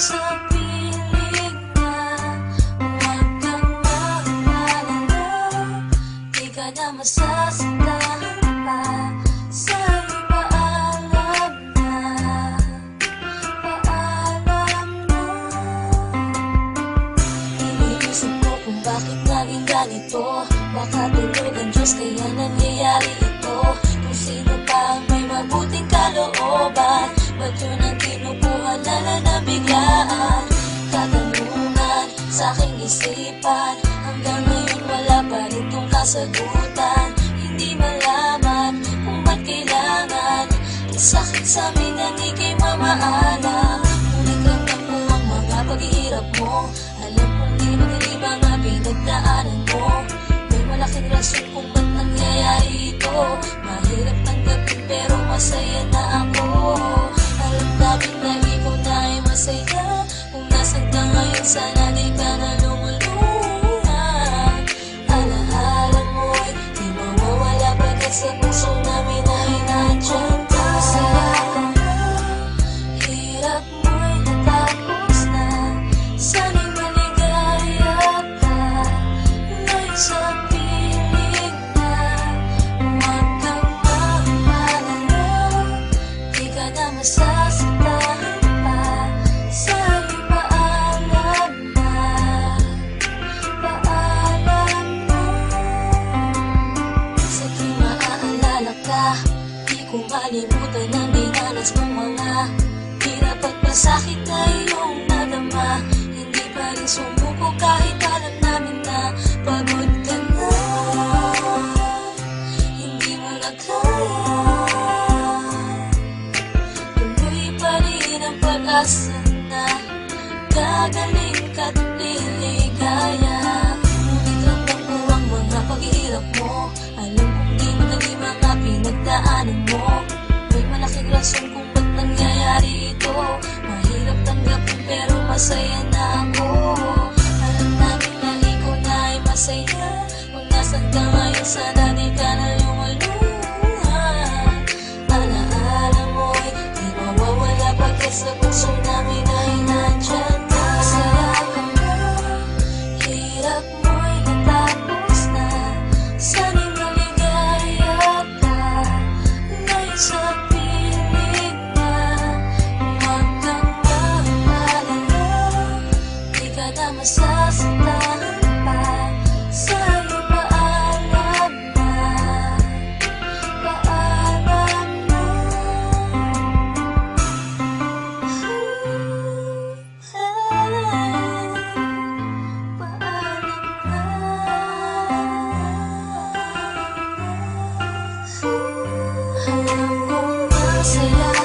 Masasakit isipan Hanggang ngayon wala pa rin tong kasagutan. Hindi malaman kung ba't kailangan. Sakit sa amin ang ikay mamaalam. Ngunit ramdam ko ang mga paghihirap mo. Alam kong di madilim ang mga pinagdaanan mo? May malaking rason kung ba't nangyayari ito. Mahirap tanggapin pero masaya na ako. Alam namin na ikaw na ay masaya. Kung nasan ka ngayon sana di pag-asa na Gagaling ka't liligaya Ngunit ko ang mga paghihirap mo. Alam kong di madali mga pinagdaanan mo. May malaking rason kung ba't nangyayari ito. Mahirap tanggapin pero masaya na ako. Alam namin na ikaw na ay masaya. Kung nasan ka masasaktan pa Sa'yo paalam na. Paalam na. Alam kong masaya